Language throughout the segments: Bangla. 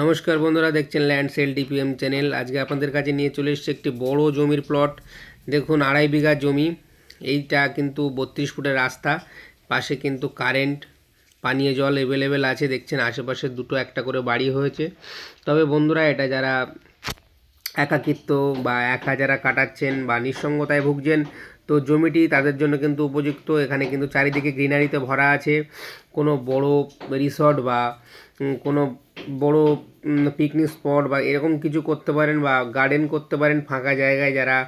নমস্কার বন্ধুরা, দেখছেন ল্যান্ড সেল ডিপিএম চ্যানেল আজকে আপনাদের কাছে নিয়ে চলে এসেছে একটি বড় জমির প্লট দেখুন, আড়াই বিঘা জমি। এইটা কিন্তু বত্রিশ ফুটের রাস্তা। পাশে কিন্তু কারেন্ট পানীয় জল অ্যাভেলেবেল আছে। দেখছেন, আশেপাশে দুটো একটা করে বাড়ি হয়েছে। তবে বন্ধুরা, এটা যারা একাকিত্ব বা একা যারা কাটাচ্ছেন বা নিঃসঙ্গতায় ভুগছেন, তো জমিটি তাদের জন্য কিন্তু উপযুক্ত। এখানে কিন্তু চারিদিকে গ্রিনারিতে ভরা আছে। কোনো বড় রিসর্ট বা কোনো বড় পিকনিক স্পট বা এরকম কিছু করতে পারেন বা গার্ডেন করতে পারেন ফাঁকা জায়গায় যারা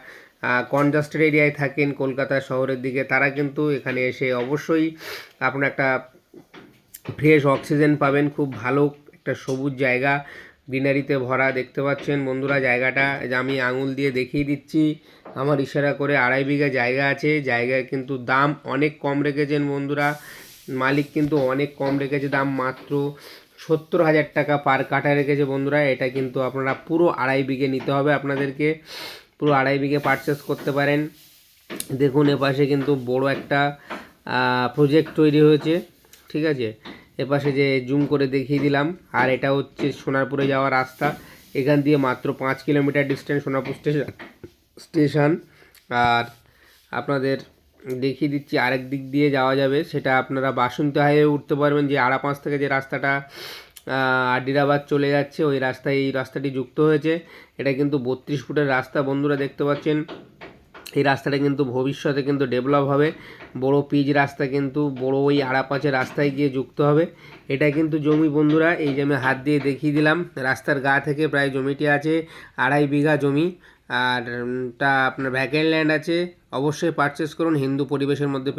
কনজাস্টেড এরিয়ায় থাকেন কলকাতা শহরের দিকে, তারা কিন্তু এখানে এসে অবশ্যই আপনার একটা ফ্রেশ অক্সিজেন পাবেন। খুব ভালো একটা সবুজ জায়গা। গ্রিনারিতে ভরা দেখতে পাচ্ছেন বন্ধুরা জায়গাটা। যে আমি আঙুল দিয়ে দেখিয়ে দিচ্ছি। আমার ইশারা করে আড়াই বিঘা জায়গা আছে। জায়গায় কিন্তু দাম অনেক কম রেখেছেন বন্ধুরা। মালিক কিন্তু অনেক কম রেখেছে, দাম মাত্র সত্তর হাজার টাকা পার কাঠা রেখেছে বন্ধুরা। এটা কিন্তু আপনারা পুরো আড়াই বিঘে নিতে হবে আপনাদেরকে। পুরো আড়াই বিঘে পারচেস করতে পারেন। দেখুন, এপাশে কিন্তু বড় একটা প্রজেক্ট তৈরি হয়েছে। ঠিক আছে? এপাশে যে জুম করে দেখিয়ে দিলাম। আর এটা হচ্ছে সোনারপুরে যাওয়ার রাস্তা। এখান দিয়ে মাত্র পাঁচ kilometre distance Sonarpur station station আর আপনাদের দেখিয়ে দিচ্ছি, আরেক দিক দিয়ে যাওয়া যাবে। সেটা আপনারা বাসন্তী হাইওয়ে উঠতে পারবেন, যে আড়াপাঁচ থেকে যে রাস্তাটা আডিরাবাদ চলে যাচ্ছে, ওই রাস্তায়, এই রাস্তাটি যুক্ত হয়েছে। এটা কিন্তু বত্রিশ ফুটের রাস্তা, বন্ধুরা দেখতে পাচ্ছেন। এই রাস্তাটা কিন্তু ভবিষ্যতে কিন্তু ডেভেলপ হবে। বড় পিচ রাস্তা কিন্তু, বড় ওই আড়াপাঁচের রাস্তায় গিয়ে যুক্ত হবে। এটা কিন্তু জমি, বন্ধুরা, এই যে আমি হাত দিয়ে দেখিয়ে দিলাম, রাস্তার গা থেকে প্রায় জমিটি আছে, আড়াই বিঘা জমি। আর তা আপনার ভ্যাকেন্ট ল্যান্ড আছে অবশ্যই পারচেস করুন হিন্দু পরিবেশের মধ্যে